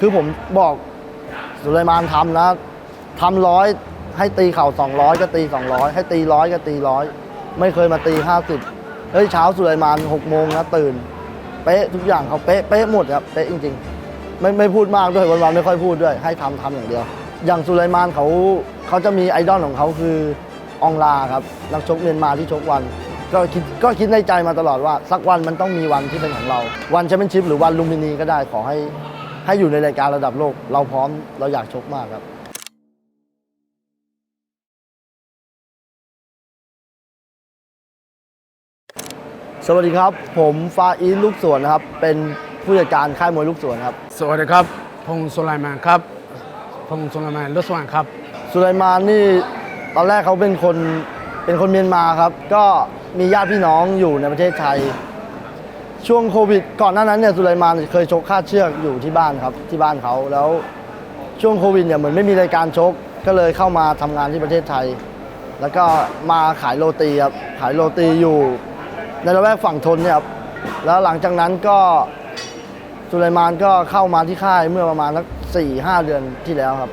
คือผมบอกสุไลมานทำนะทำร้อยให้ตีเข่า200 ก็ตี 200 ให้ตีร้อยก็ตีร้อยไม่เคยมาตี 50เฮ้ยเช้าสุไลมาน6โมงนะตื่น เป๊ะทุกอย่างเขาเป๊ะเป๊ะหมดครับเป๊ะจริง ๆ ไม่ไม่พูดมากด้วยวันๆไม่ค่อยพูดด้วย ให้ทำทำอย่างเดียว อย่างสุไลมานเขาเขาจะมีไอดอลของเขาคืออองลาครับนักชกเมียนมาที่ชกวัน ก็คิดก็คิดในใจมาตลอดว่า สักวันมันต้องมีวันที่เป็นของเรา วันแชมเปี้ยนชิพหรือวันลุมพินีก็ได้ขอให้ ให้อยู่ในรายการระดับโลก เราพร้อมเราอยากชกมากครับสวัสดีครับ ผมฟาอีนลูกสวนนะครับ เป็นผู้จัดการค่ายมวยลูกสวนครับ สวัสดีครับ พงศ์สุไลมานครับพงศ์สุไลมานรถสว่างครับ สุไลมานนี่ตอนแรกเขาเป็นคนเป็นคนเมียนมาครับ ก็มีญาติพี่น้องอยู่ในประเทศไทย ช่วงโควิด ก่อนหน้านั้นเนี่ยสุไลมานเคยชกคาดเชือกอยู่ที่บ้านครับที่บ้านเขาแล้วช่วงโควิดเนี่ยเหมือนไม่มีรายการชกก็เลยเข้ามาทำงานที่ประเทศไทย แล้วก็มาขายโรตีครับขายโรตีอยู่ ในละแวกฝั่งทนเนี่ยครับแล้วหลังจากนั้นก็สุไลมานก็เข้ามาที่ค่ายเมื่อประมาณสักสี่ห้าเดือนที่แล้วครับ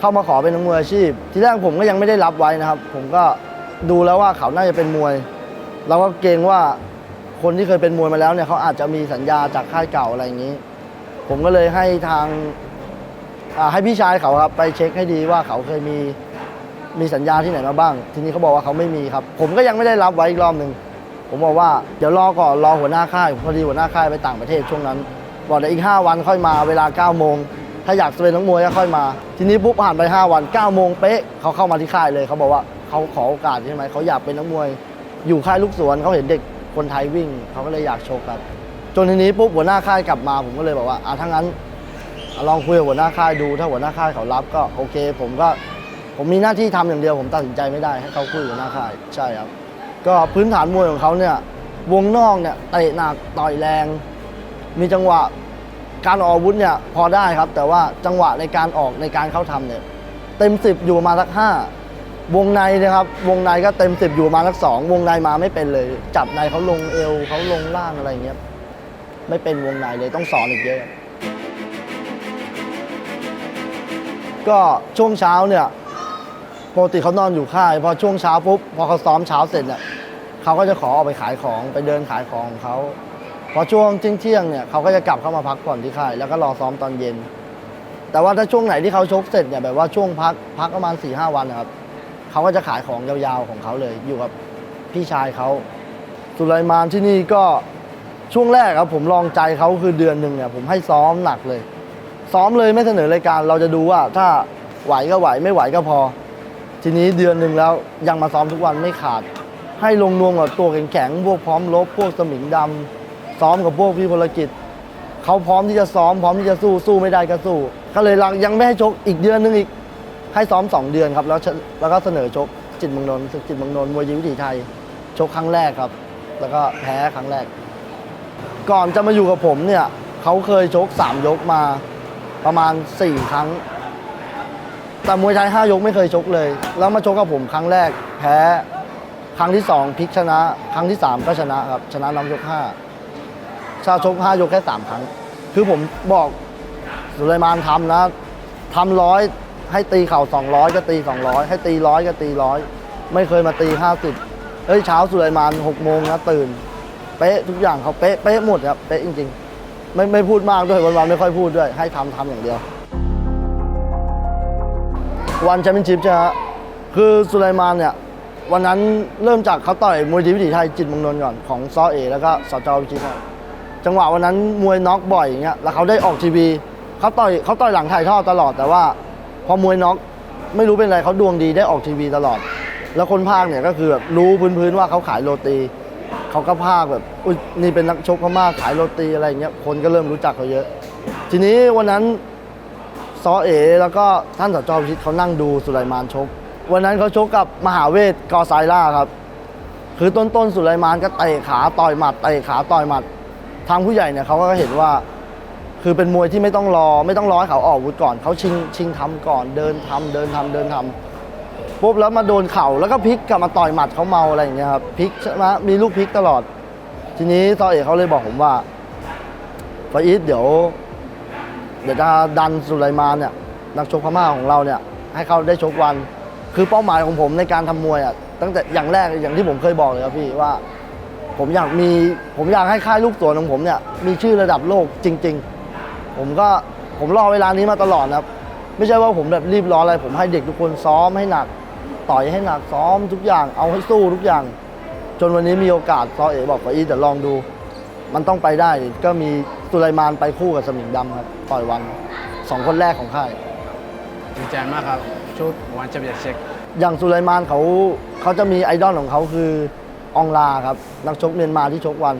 เข้ามาขอเป็นนักมวยอาชีพ ที่แรกผมก็ยังไม่ได้รับไว้นะครับ ผมก็ดูแล้วว่าเขาน่าจะเป็นมวย เราก็เกรงว่า คนที่เคยเป็นมวยมาแล้วเนี่ยเขาอาจจะมีสัญญาจากค่ายเก่าอะไรอย่างนี้ ผมก็เลยให้ทางอ่าให้พี่ชายเขาครับไปเช็คให้ดีว่าเขาเคยมีมีสัญญาที่ไหนมาบ้าง ทีนี้เขาบอกว่าเขาไม่มีครับ ผมก็ยังไม่ได้รับไว้อีกรอบหนึ่งผมบอกว่าเดี๋ยวรอก่อนรอหัวหน้าค่ายพอดีหัวหน้าค่ายไปต่างประเทศช่วงนั้น บอกเดี๋ยวอีก 5 วันค่อยมาเวลา9โมงถ้าอยากเป็นนักมวยก็ค่อยมา ทีนี้ปุ๊บผ่านไป 5 วัน9โมงเป๊ะเขาเข้ามาที่ค่ายเลยเขาบอกว่าเขาขอโอกาสใช่ไหมเขาอยากเป็นนักมวย อยู่ค่ายลูกสวนเขาเห็นเด็ก คนไทยวิ่ง เขาก็เลยอยากโชว์ครับ จนทีนี้ปุ๊บหัวหน้าค่ายกลับมา ผมก็เลยบอกว่าอะถ้างั้นลองคุยกับหัวหน้าค่ายดู ถ้าหัวหน้าค่ายเขารับก็โอเค ผมก็ผมมีหน้าที่ทำอย่างเดียวผมตัดสินใจไม่ได้ให้เขาคุยกับหัวหน้าค่ายใช่ครับ ก็พื้นฐานมวยของเขาเนี่ยวงนอกเนี่ยเตะหนักต่อยแรง มีจังหวะการออกอาวุธเนี่ยพอได้ครับ แต่ว่าจังหวะในการออกในการเข้าทำเนี่ยเต็มสิบอยู่มาสักห้า วงในนะครับ วงในก็เต็มสิบอยู่มาสักสองวงในมาไม่เป็นเลย จับในเขาลงเอวเขาลงล่างอะไรเงี้ยไม่เป็นวงในเลยต้องสอนอีกเยอะ ก็ช่วงเช้าเนี่ยปกติเขานอนอยู่ค่ายพอช่วงเช้าปุ๊บพอเขาซ้อมเช้าเสร็จเนี่ยเขาก็จะขอออกไปขายของไปเดินขายของของเขาพอช่วงเที่ยงเนี่ยเขาก็จะกลับเข้ามาพักผ่อนที่ค่ายแล้วก็รอซ้อมตอนเย็น แต่ว่าถ้าช่วงไหนที่เขาชกเสร็จเนี่ยแบบว่าช่วงพักพักประมาณ4ี่ห้าวันนะครับ เขาก็จะขายของยาวๆของเขาเลย อยู่กับพี่ชายเขาสุไลมานที่นี่ก็ช่วงแรกครับผมลองใจเขาคือเดือนหนึ่งเนี่ยผมให้ซ้อมหนักเลย ซ้อมเลยไม่เสนอรายการเราจะดูว่าถ้าไหวก็ไหวไม่ไหวก็พอ ทีนี้เดือนหนึ่งแล้วยังมาซ้อมทุกวันไม่ขาด ให้ลงนวมกับตัวแข็งๆพวกพร้อมลบพวกสมิงดำซ้อมกับพวกพี่พลกิจเขาพร้อมที่จะซ้อมพร้อมที่จะสู้สู้ไม่ได้ก็สู้ก็เลยยังไม่ให้ชกอีกเดือนหนึ่งอีก ให้ซ้อมสองเดือนครับ แล้วแล้วก็เสนอชกจิตเมืองนนท์ศึกจิตเมืองนนท์มวยยิงวิถีไทย ชกครั้งแรกครับ แล้วก็แพ้ครั้งแรก ก่อนจะมาอยู่กับผมเนี่ยเขาเคยชกสามยกมาประมาณ 4 ครั้ง แต่มวยไทย5ยกไม่เคยชกเลย แล้วมาชกกับผมครั้งแรก แพ้ครั้งที่ 2พลิกชนะ ครั้งที่ 3 ก็ชนะครับชนะน้องยก5ชาชก5ยกแค่ 3 ครั้ง คือผมบอกสุไลมานทำนะทำร้อย ให้ตีเข่า200 ก็ตี 200 ให้ตีร้อยก็ตีร้อยไม่เคยมาตี 50เฮ้ยเช้าสุไลมาน6โมงนะตื่น เป๊ะทุกอย่างเขาเป๊ะเป๊ะหมดครับเป๊ะจริง ๆ ไม่ไม่พูดมากด้วยวันๆไม่ค่อยพูดด้วย ให้ทำทำอย่างเดียว วันแชมเปี้ยนชิพใช่ไหมฮะคือสุไลมานเนี่ยวันนั้นเริ่มจากเขาต่อยมวยดีวิถีไทยจิตมงนนก่อนของซอเอ แล้วก็สจวิชิตจังหวะวันนั้นมวยน็อกบ่อยอย่างเงี้ยแล้วเขาได้ออกทีวีเขาต่อยเขาต่อยหลังถ่ายทอดตลอดแต่ว่า พอมวยน็อกไม่รู้เป็นไรเขาดวงดีได้ออกทีวีตลอด แล้วคนภาคเนี่ยก็คือแบบรู้พื้นๆว่าเขาขายโรตีเขาก็ภาคแบบอุยนี่เป็นนักชกพม่าขายโรตีอะไรอย่างเงี้ยคนก็เริ่มรู้จักเขาเยอะ ทีนี้วันนั้นซอเอแล้วก็ท่านสจวิชิตเขานั่งดูสุไลมานชก วันนั้นเขาชกกับมหาเวทกอไซล่าครับ คือต้นต้นๆสุไลมานก็เตะขาต่อยหมัดเตะขาต่อยหมัด ทางผู้ใหญ่เนี่ยเขาก็เห็นว่า คือเป็นมวยที่ไม่ต้องรอไม่ต้องรอให้เขาออกอาวุธก่อนเขาชิงชิงทำก่อนเดินทำเดินทำเดินทำปุ๊บแล้วมาโดนเข่าแล้วก็พลิกกลับมาต่อยหมัดเขาเมาอะไรอย่างเงี้ยครับพลิกใช่ไหมมีลูกพลิกตลอด ทีนี้ซอเอกเขาเลยบอกผมว่าฟาอิสเดี๋ยว เดี๋ยวจะดันสุไลมานเนี่ยนักชกพม่าของเราเนี่ย ให้เขาได้ชกวัน คือเป้าหมายของผมในการทำมวยอะตั้งแต่อย่างแรกอย่างที่ผมเคยบอกเลยครับพี่ว่า ผมอยากมีผมอยากให้ค่ายลูกสวนของผมเนี่ยมีชื่อระดับโลกจริง ๆ ผมก็ผมรอเวลานี้มาตลอดนะครับ ไม่ใช่ว่าผมแบบรีบร้อนอะไร ผมให้เด็กทุกคนซ้อมให้หนัก ต่อยให้หนักซ้อมทุกอย่างเอาให้สู้ทุกอย่าง จนวันนี้มีโอกาสซอเอ๋บอกว่าอีเดี๋ยวลองดู มันต้องไปได้ก็มีสุไลมานไปคู่กับสมิงดำครับต่อยวันสองคนแรกของค่ายดีใจมากครับชุดวันแชมเปี้ยนชิพอย่างสุไลมานเขาเขาจะมีไอดอลของเขาคืออองลาครับนักชกเมียนมาที่ชกวัน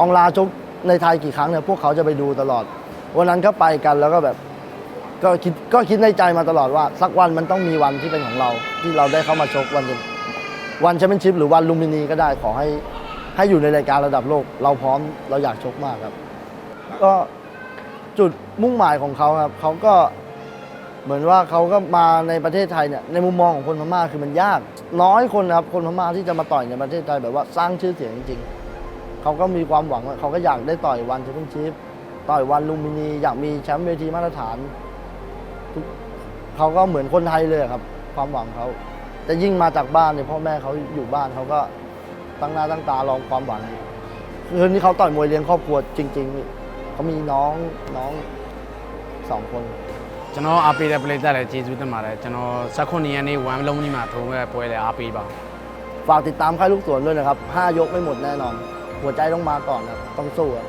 อองลาชกในไทยกี่ครั้งเนี่ยพวกเขาจะไปดูตลอด วันนั้นก็ไปกันแล้วก็แบบ ก็คิดก็คิดในใจมาตลอดว่า สักวันมันต้องมีวันที่เป็นของเรา ที่เราได้เข้ามาชกวันวันแชมเปี้ยนชิพหรือวันลุมพินีก็ได้ขอให้ให้อยู่ในรายการระดับโลก เราพร้อมเราอยากชกมากครับ ก็จุดมุ่งหมายของเขาครับเขาก็เหมือนว่าเขาก็มาในประเทศไทยเนี่ยในมุมมองของคนพม่าคือมันยาก น้อยคนนะครับคนพม่าที่จะมาต่อยในประเทศไทยแบบว่าสร้างชื่อเสียงจริงๆเขาก็มีความหวังว่าเขาก็อยากได้ต่อยวันแชมเปี้ยนชิพ ต่อยวันลุมพินีอยากมีแชมป์เวทีมาตรฐานทุกเขาก็เหมือนคนไทยเลยครับ ความหวังเขาแต่ยิ่งมาจากบ้านเนี่ยพ่อแม่เขาอยู่บ้านเขาก็ตั้งหน้าตั้งตารองความหวังคือนี่เขาต่อยมวยเลี้ยงครอบครัวจริงๆเขามีน้องน้องสองคน ကျွန်တော်အားပေးတဲ့ play တက်လည်းကျေးဇူးတင်ပါတယ်ကျွန်တော်16ရက်နေ့1လုံးကြီးမှာထုံးခဲ့ပွဲလည်းအားပေးပါ ฝากติดตามค่ายลูกสวนด้วยนะครับ 5 ยกไม่หมดแน่นอน หัวใจต้องมาก่อนครับ ต้องสู้ครับ